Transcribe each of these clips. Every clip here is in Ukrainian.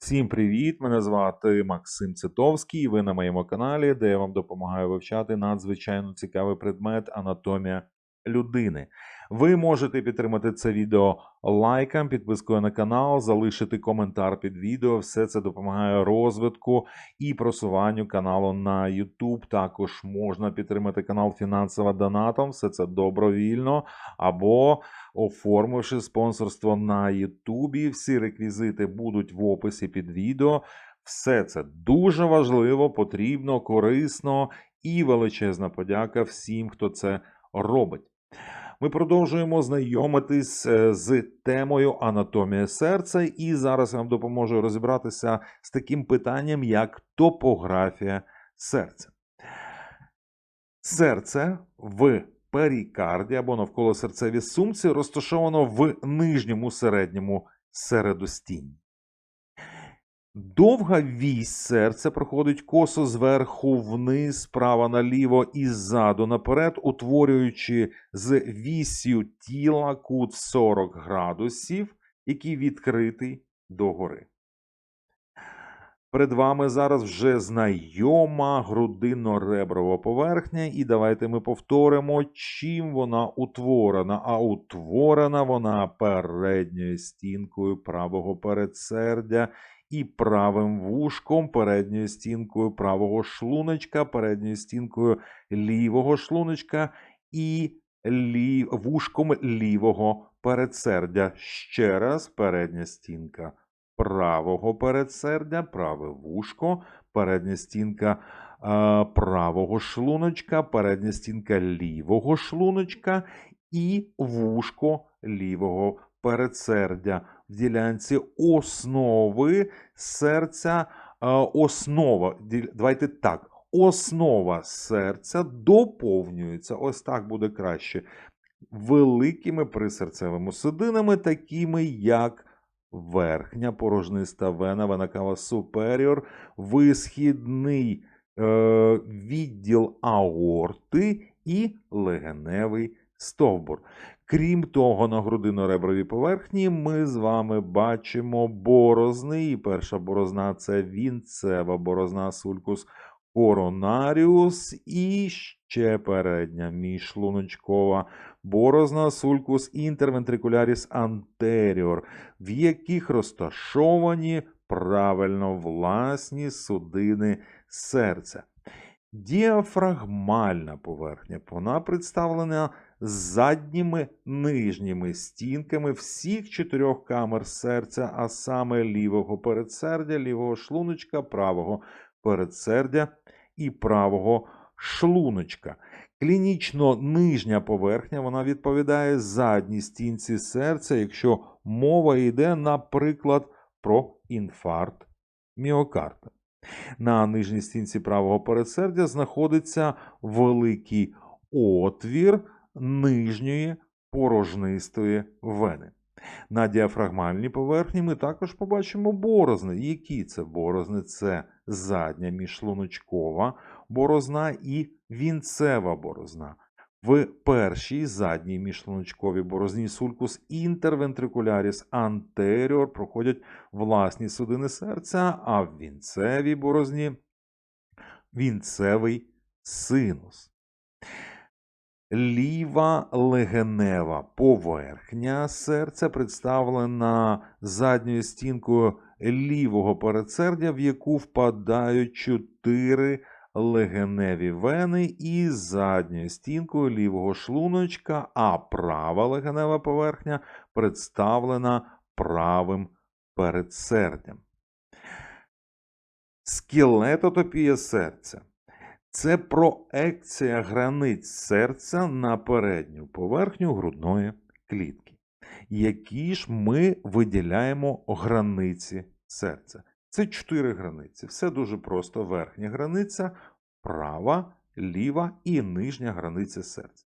Всім привіт! Мене звати Максим Цитовський, ви на моєму каналі, де я вам допомагаю вивчати надзвичайно цікавий предмет анатомія людини. Ви можете підтримати це відео лайком, підпискою на канал, залишити коментар під відео. Все це допомагає розвитку і просуванню каналу на YouTube. Також можна підтримати канал фінансово донатом, все це добровільно або оформивши спонсорство на Ютубі. Всі реквізити будуть в описі під відео. Все це дуже важливо, потрібно, корисно і величезна подяка всім, хто це робить. Ми продовжуємо знайомитись е, з темою анатомія серця, і зараз я вам допоможу розібратися з таким питанням, як топографія серця. Серце в перікарді або навколосерцевій сумці розташовано в нижньому середньому середостінні. Довга вісь серця проходить косо зверху вниз, справа наліво і ззаду наперед, утворюючи з вісю тіла кут в 40 градусів, який відкритий догори. Перед вами зараз вже знайома грудинно-реброва поверхня, і давайте ми повторимо, чим вона утворена. А утворена вона передньою стінкою правого передсердя і правим вушком, передньою стінкою правого шлуночка, передньою стінкою лівого шлуночка і лі... вушком лівого передсердя. Ще раз передня стінка правого передсердя, праве вушко, передня стінка е, правого шлуночка, передня стінка лівого шлуночка і вушко лівого передсердя. В ділянці основи серця, е, основа, давайте так, основа серця доповнюється, ось так буде краще, великими присерцевими судинами, такими як верхня порожниста вена, вена кава суперіор, висхідний е, відділ аорти і легеневий стовбур. Крім того, на грудино-ребровій поверхні ми з вами бачимо борозни. І перша борозна це вінцева борозна сулькус коронаріус і ще передня міжшлуночкова борозна сулькус інтервентрикуляріс антеріор, в яких розташовані правильно власні судини серця. Діафрагмальна поверхня, вона представлена задніми нижніми стінками всіх чотирьох камер серця, а саме лівого передсердя, лівого шлуночка, правого передсердя і правого шлуночка. Клінічно нижня поверхня вона відповідає задній стінці серця, якщо мова йде, наприклад, про інфаркт міокарда. На нижній стінці правого передсердя знаходиться великий отвір нижньої порожнистої вени. На діафрагмальній поверхні ми також побачимо борозни. Які це борозни? Це задня міжшлуночкова борозна і вінцева борозна. В першій задній міжшлуночковій борозні сулькус інтервентрикуляріс антеріор проходять власні судини серця, а в вінцевій борозні вінцевий синус. Ліва легенева поверхня серця представлена задньою стінкою лівого передсердя, в яку впадають чотири легеневі вени із задньою стінкою лівого шлуночка, а права легенева поверхня представлена правим передсердям. Скелетотопія серця. Це проекція границь серця на передню поверхню грудної клітки. Які ж ми виділяємо границі серця? Це чотири границі. Все дуже просто. Верхня границя, права, ліва і нижня границя серця.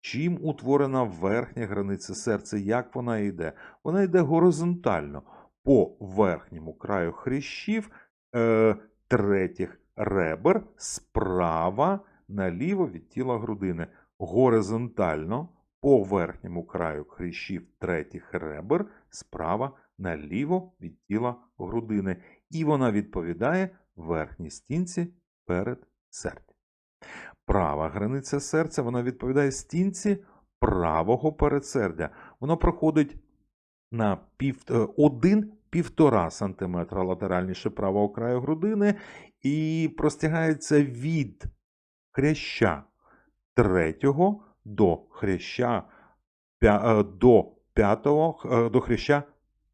Чим утворена верхня границя серця? Як вона йде? Вона йде горизонтально по верхньому краю хрящів е, третіх ребер справа наліво від тіла грудини. Горизонтально по верхньому краю хрящів третіх ребер справа наліво від тіла грудини, і вона відповідає верхній стінці перед серцем. Права границя серця вона відповідає стінці правого передсердя. Воно проходить на пів, 1-1,5 см латеральніше правого краю грудини і простягається від хряща третього до хряща е, до п'ятого е, до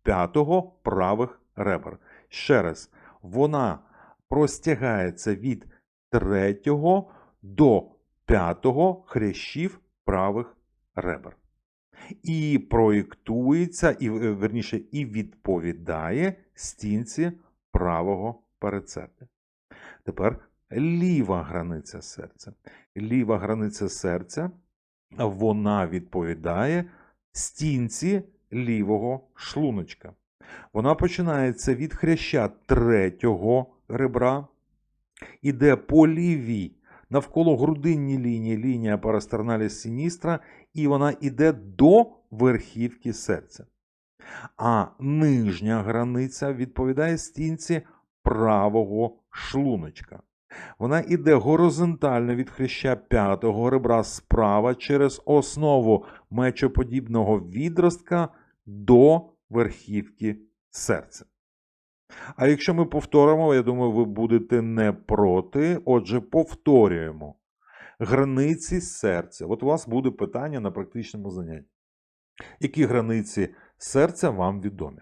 п'ятого правих ребер. Ще раз, вона простягається від третього до п'ятого хрящів правих ребер. І проєктується, і, е, верніше, і відповідає стінці правого передсердя. Тепер ліва границя серця. Ліва границя серця вона відповідає стінці лівого шлуночка. Вона починається від хряща третього ребра, іде по лівій навколо грудинній лінії лінія парастерналіс сіністра, і вона йде до верхівки серця. А нижня границя відповідає стінці правого шлуночка. Вона йде горизонтально від хряща п'ятого ребра справа через основу мечоподібного відростка до верхівки серця. А якщо ми повторимо, я думаю, ви будете не проти. Отже, повторюємо. Границі серця. От у вас буде питання на практичному занятті. Які границі серця вам відомі?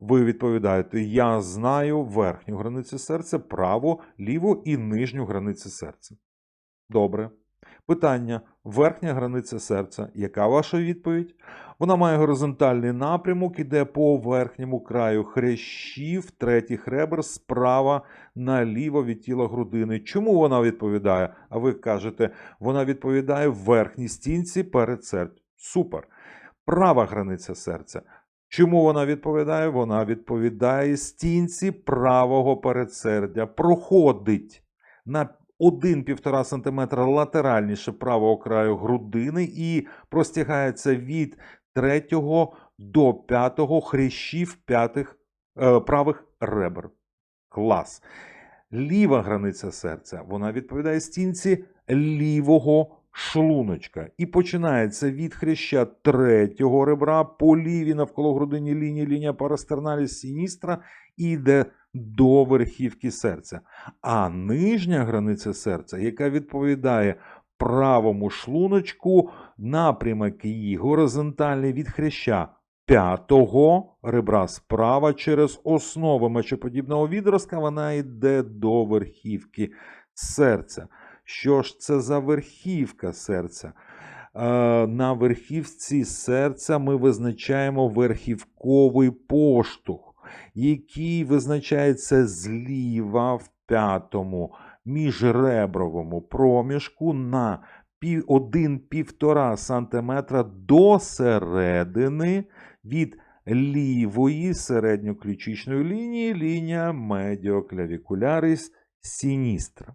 Ви відповідаєте: Я знаю верхню границю серця, праву, ліву і нижню границю серця. Добре. Питання: верхня границя серця. Яка ваша відповідь? Вона має горизонтальний напрямок, іде по верхньому краю хрящів, третіх ребер справа наліво від тіла грудини. Чому вона відповідає? А ви кажете, вона відповідає верхній стінці перед серцем. Супер. Права границя серця. Чому вона відповідає? Вона відповідає стінці правого передсердя. Проходить на 1-1,5 см латеральніше правого краю грудини і простягається від 3 до 5 хрящів п'ятих е, правих ребер. Клас. Ліва границя серця. Вона відповідає стінці лівого шлуночка. І починається від хряща третього ребра по лівій навколо грудині лінії, лінія парастерналіс сіністра і йде до верхівки серця. А нижня границя серця, яка відповідає правому шлуночку, напрямок її горизонтальний від хряща п'ятого ребра справа через основу мечоподібного відростка, вона йде до верхівки серця. Що ж це за верхівка серця? Е, На верхівці серця ми визначаємо верхівковий поштовх, який визначається зліва в п'ятому міжребровому проміжку на 1-1,5 см до середини від лівої середньоключичної лінії лінія медіоклявікулярис сіністра.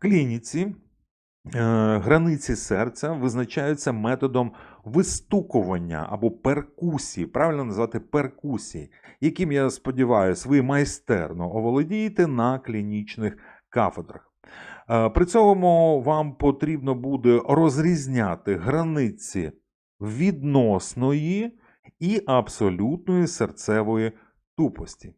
Клініці е, границі серця визначаються методом вистукування або перкусії, правильно назвати перкусії, яким, я сподіваюся, ви майстерно оволодієте на клінічних кафедрах. Е, При цьому вам потрібно буде розрізняти границі відносної і абсолютної серцевої тупості.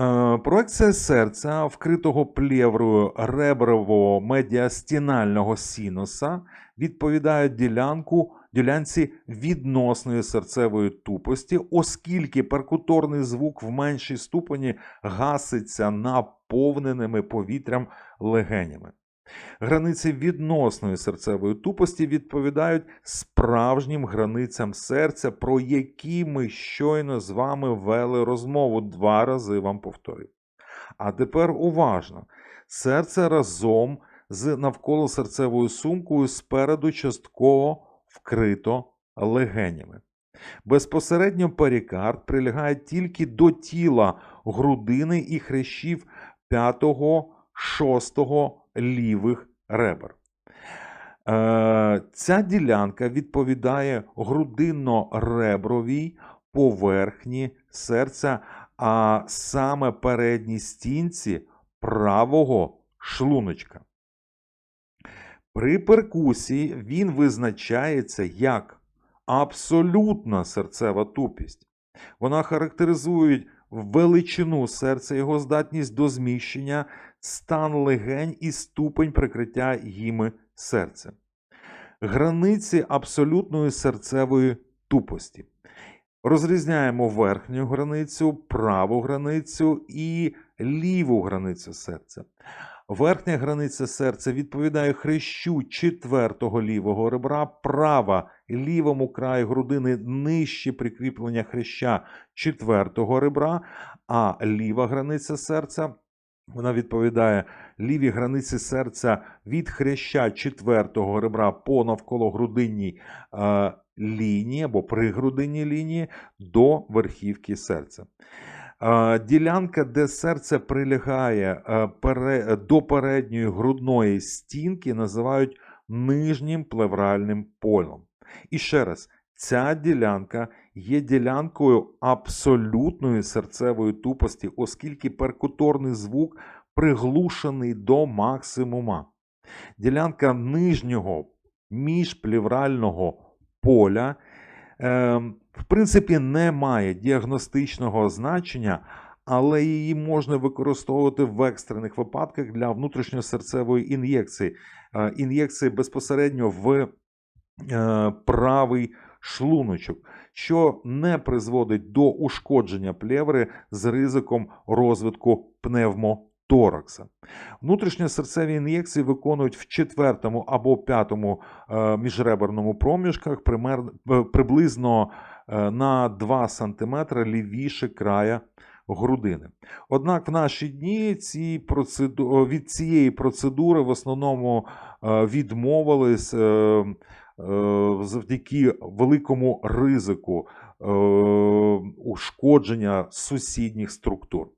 Е, Проекція серця, вкритого плєврою ребрового медіастінального синуса, відповідає ділянку, ділянці відносної серцевої тупості, оскільки перкуторний звук в меншій ступені гаситься наповненими повітрям легенями. Границі відносної серцевої тупості відповідають справжнім границям серця, про які ми щойно з вами вели розмову два рази вам повторив. А тепер уважно: серце разом з навколосерцевою сумкою спереду частково вкрито легенями. Безпосередньо перикард прилягає тільки до тіла грудини і хрящів 5-6 лівих ребер. Е, Ця ділянка відповідає грудинно-ребровій поверхні серця, а саме передній стінці правого шлуночка. При перкусії він визначається як абсолютна серцева тупість. Вона характеризує величину серця, його здатність до зміщення, стан легень і ступень прикриття їми серця. Границі абсолютної серцевої тупості. Розрізняємо верхню границю, праву границю і ліву границю серця. Верхня границя серця відповідає хрещу четвертого лівого ребра, права лівому краю грудини нижче прикріплення хреща четвертого ребра, а ліва границя серця вона відповідає лівій границі серця від хреща четвертого ребра по навкологрудинній е, лінії або пригрудинній лінії до верхівки серця. Е, Ділянка, де серце прилягає е, до передньої грудної стінки, називають нижнім плевральним полем. І ще раз, ця ділянка є ділянкою абсолютної серцевої тупості, оскільки перкуторний звук приглушений до максимума. Ділянка нижнього міжплеврального поля е, в принципі не має діагностичного значення, але її можна використовувати в екстрених випадках для внутрішньосерцевої ін'єкції. Е, ін'єкції безпосередньо в е, правий шлуночок, що не призводить до ушкодження плеври з ризиком розвитку пневмоторакса. Внутрішньосерцеві ін'єкції виконують в четвертому або п'ятому е, міжреберному проміжках е, приблизно е, на 2 см лівіше края грудини. Однак в наші дні ці процеду... від цієї процедури в основному відмовились завдяки великому ризику е, ушкодження сусідніх структур.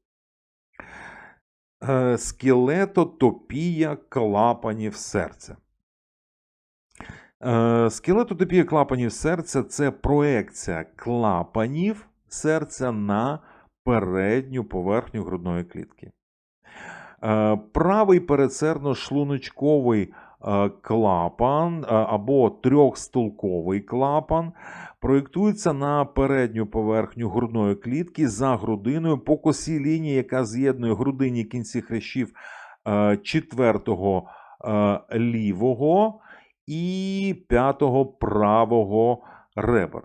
Е, Скелетотопія клапанів серця. Е, Скелетотопія клапанів серця це проекція клапанів серця на передню поверхню грудної клітки. Е, Правий передсердно-шлуночковий е, клапан е, або трьохстолковий клапан проєктується на передню поверхню грудної клітки за грудиною по косій лінії, яка з'єднує грудинні кінці хрящів е, четвертого е, лівого і п'ятого правого ребер.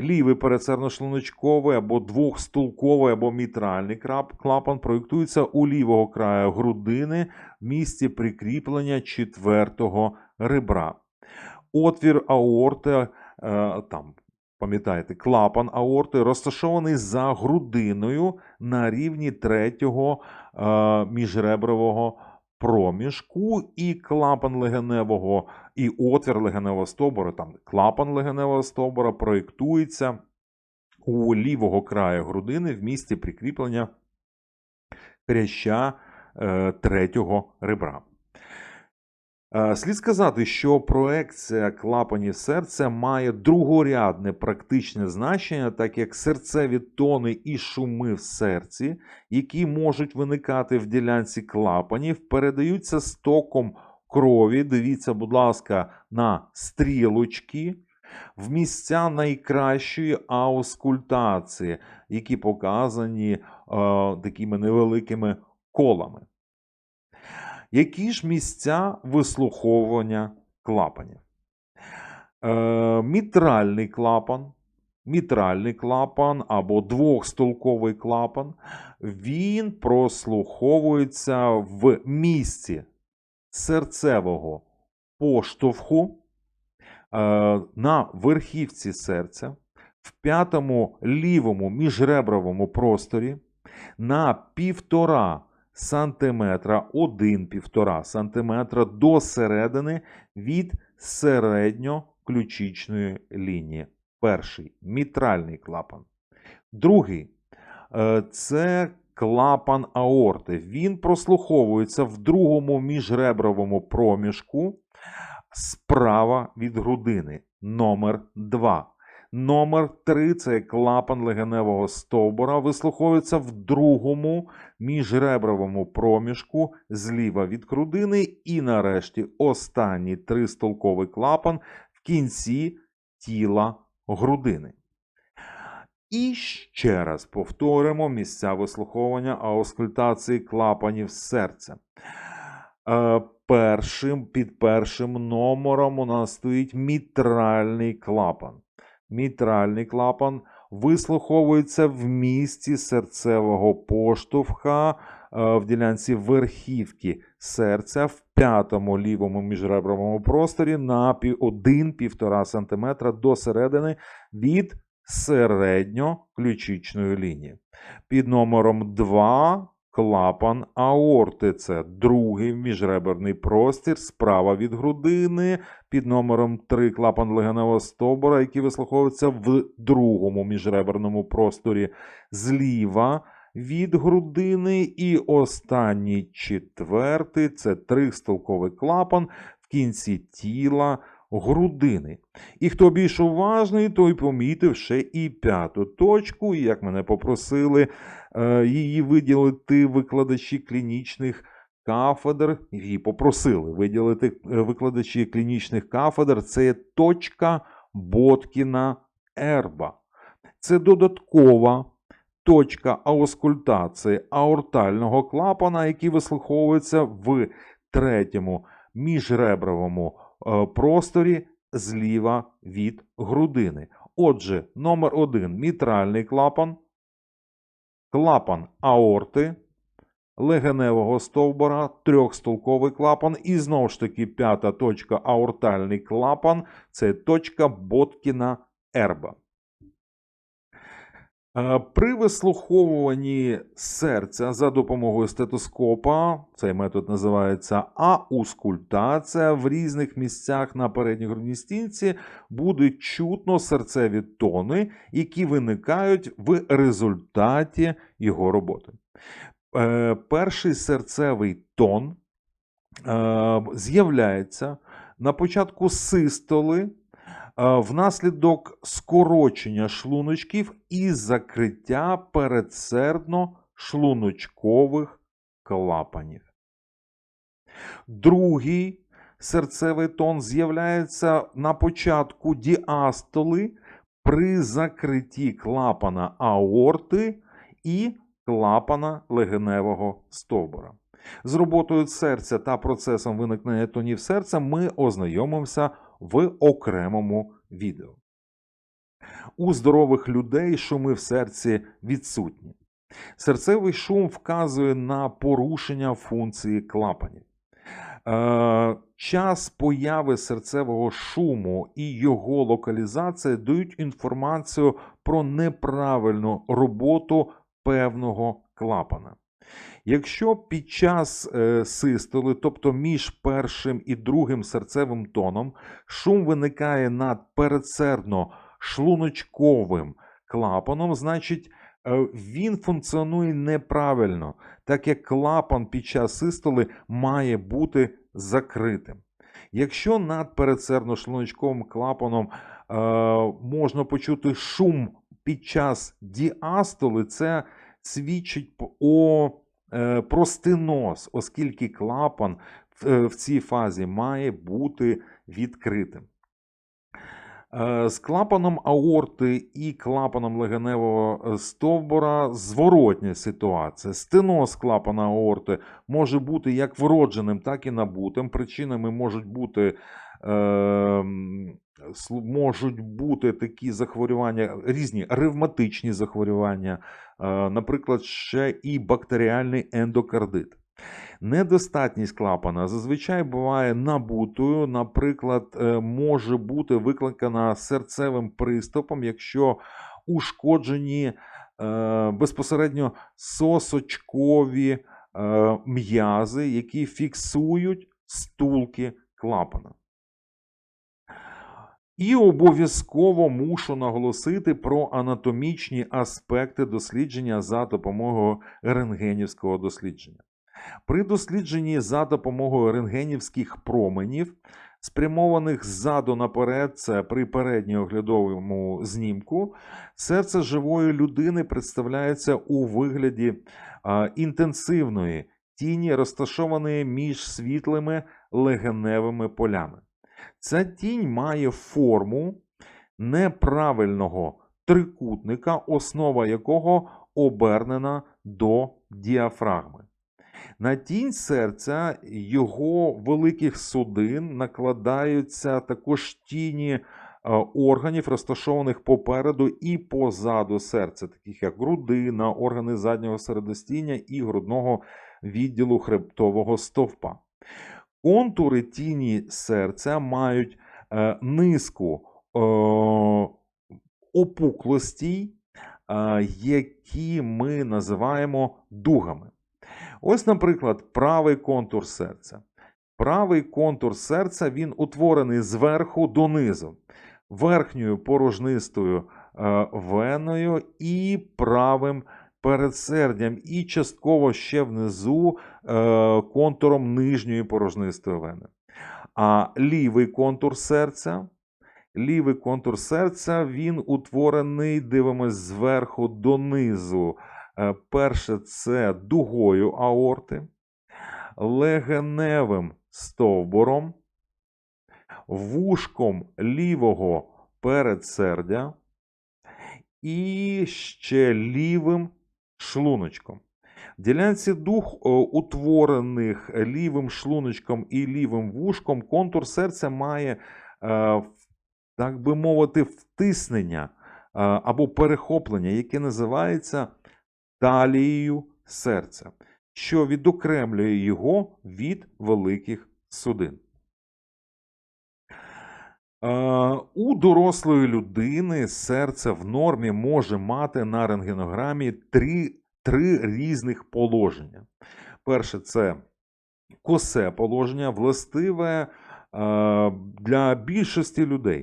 Лівий передсердно-шлуночковий або двохстулковий або мітральний клапан проєктується у лівого краю грудини в місці прикріплення четвертого ребра. Отвір аорти, е, там, пам'ятаєте, клапан аорти розташований за грудиною на рівні третього е, міжребрового проміжку і клапан легеневого і отвір легеневого стовбура, там клапан легеневого стовбура проєктується у лівого краю грудини в місці прикріплення хряща е, третього ребра. Е, Слід сказати, що проекція клапанів серця має другорядне практичне значення, так як серцеві тони і шуми в серці, які можуть виникати в ділянці клапанів, передаються стоком крові. Дивіться, будь ласка, на стрілочки в місця найкращої аускультації, які показані е, такими невеликими колами. Які ж місця вислуховування клапанів? Е, мітральний клапан, мітральний клапан або двохстолковий клапан, він прослуховується в місці серцевого поштовху е, на верхівці серця, в п'ятому лівому міжребровому просторі на півтора сантиметра, 1-1,5 сантиметра до середини від середньоключичної лінії. Перший мітральний клапан. Другий е, це клапан аорти. Він прослуховується в другому міжребровому проміжку справа від грудини. Номер 2. Номер 3 це клапан легеневого стовбура, вислуховується в другому міжребровому проміжку зліва від грудини. І нарешті останній тристолковий клапан в кінці тіла грудини. І ще раз повторимо місця вислуховування аускультації клапанів серця. Е, першим, під першим номером у нас стоїть мітральний клапан. Мітральний клапан вислуховується в місці серцевого поштовха е, в ділянці верхівки серця в п'ятому лівому міжребровому просторі на 1-1,5 см до середини від середньоключичної лінії. Під номером 2 клапан аорти. Це другий міжреберний простір справа від грудини. Під номером 3 клапан легеневого стовбура, який вислуховується в другому міжреберному просторі зліва від грудини. І останній четвертий це тристолковий клапан в кінці тіла грудини. І хто більш уважний, той помітив ще і п'яту точку, як мене попросили е, її виділити викладачі клінічних кафедр. Її попросили виділити е, викладачі клінічних кафедр. Це є точка Боткіна Ерба. Це додаткова точка аускультації аортального клапана, який вислуховується в третьому міжребровому просторі зліва від грудини. Отже, номер 1 мітральний клапан, клапан аорти, легеневого стовбура, трьохстолковий клапан. І знову ж таки, п'ята точка аортальний клапан це точка Боткіна Ерба. При вислуховуванні серця за допомогою стетоскопа, цей метод називається аускультація, в різних місцях на передній грудній стінці буде чутно серцеві тони, які виникають в результаті його роботи. Е, Перший серцевий тон е, з'являється на початку систоли внаслідок скорочення шлуночків і закриття передсердно-шлуночкових клапанів. Другий серцевий тон з'являється на початку діастоли при закритті клапана аорти і клапана легеневого стовбура. З роботою серця та процесом виникнення тонів серця ми ознайомимося в окремому відео. У здорових людей шуми в серці відсутні. Серцевий шум вказує на порушення функції клапанів. Е, час появи серцевого шуму і його локалізація дають інформацію про неправильну роботу певного клапана. Якщо під час е, систоли, тобто між першим і другим серцевим тоном, шум виникає над передсердно-шлуночковим клапаном, значить е, він функціонує неправильно, так як клапан під час систоли має бути закритим. Якщо над передсердно-шлуночковим клапаном е, можна почути шум під час діастоли, це свідчить о, е, про стеноз, оскільки клапан в, е, цій фазі має бути відкритим. Е, З клапаном аорти і клапаном легеневого стовбура зворотня ситуація. Стеноз клапана аорти може бути як вродженим, так і набутим. Причинами можуть бути е, можуть бути такі захворювання, різні ревматичні захворювання, наприклад, ще і бактеріальний ендокардит. Недостатність клапана зазвичай буває набутою, наприклад, е, може бути викликана серцевим приступом, якщо ушкоджені е, безпосередньо сосочкові е, м'язи, які фіксують стулки клапана. І обов'язково мушу наголосити про анатомічні аспекти дослідження за допомогою рентгенівського дослідження. При дослідженні за допомогою рентгенівських променів спрямованих ззаду наперед, це при передньооглядовому знімку, серце живої людини представляється у вигляді а, інтенсивної тіні, розташованої між світлими легеневими полями. Ця тінь має форму неправильного трикутника, основа якого обернена до діафрагми. На тінь серця його великих судин накладаються також тіні е, органів, розташованих попереду і позаду серця, таких як грудина, органи заднього середостіння і грудного відділу хребтового стовпа. Контури тіні серця мають е, низку е, опуклостей, е, які ми називаємо дугами. Ось, наприклад, правий контур серця. Правий контур серця він утворений зверху донизу, верхньою порожнистою веною і правим передсердям, і частково ще внизу е, контуром нижньої порожнистої вени. А лівий контур серця. Лівий контур серця він утворений, дивимось зверху донизу. Е, Перше це дугою аорти, легеневим стовбуром, вушком лівого передсердя і ще лівим шлуночком. В ділянці дух, е, утворених лівим шлуночком і лівим вушком, контур серця має, е, так би мовити, втиснення е, або перехоплення, яке називається талією серця, що відокремлює його від великих судин. Е, У дорослої людини серце в нормі може мати на рентгенограмі три, три різних положення. Перше це косе положення, властиве е, для більшості людей.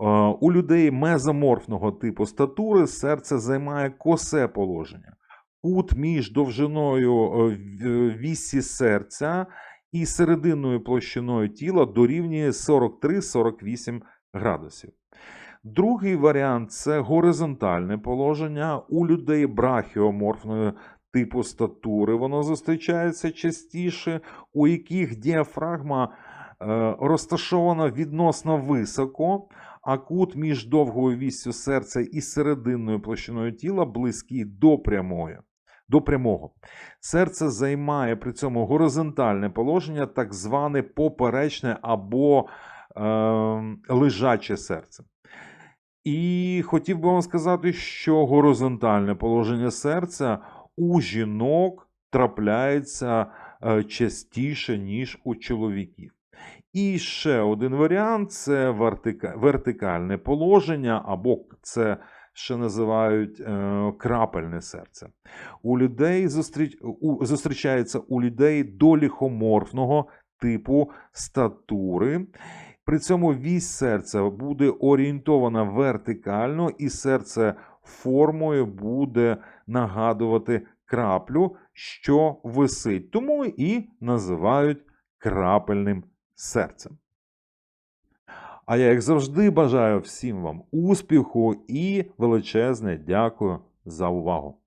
Е, У людей мезоморфного типу статури серце займає косе положення. Кут між довжиною вісі серця і серединною площиною тіла дорівнює 43-48 градусів. Другий варіант це горизонтальне положення. У людей брахіоморфної типу статури воно зустрічається частіше, у яких діафрагма е, розташована відносно високо, а кут між довгою віссю серця і серединною площиною тіла близький до прямої. До прямого. Серце займає при цьому горизонтальне положення, так зване поперечне або е, лежаче серце. І хотів би вам сказати, що горизонтальне положення серця у жінок трапляється е, частіше, ніж у чоловіків. І ще один варіант це вертика- вертикальне положення, або це ще називають е, крапельне серце. У людей зустріч... у... зустрічається у людей доліхоморфного типу статури. При цьому вісь серця буде орієнтована вертикально, і серце формою буде нагадувати краплю, що висить. Тому і називають крапельним серцем. А я, як завжди, бажаю всім вам успіху і величезне дякую за увагу.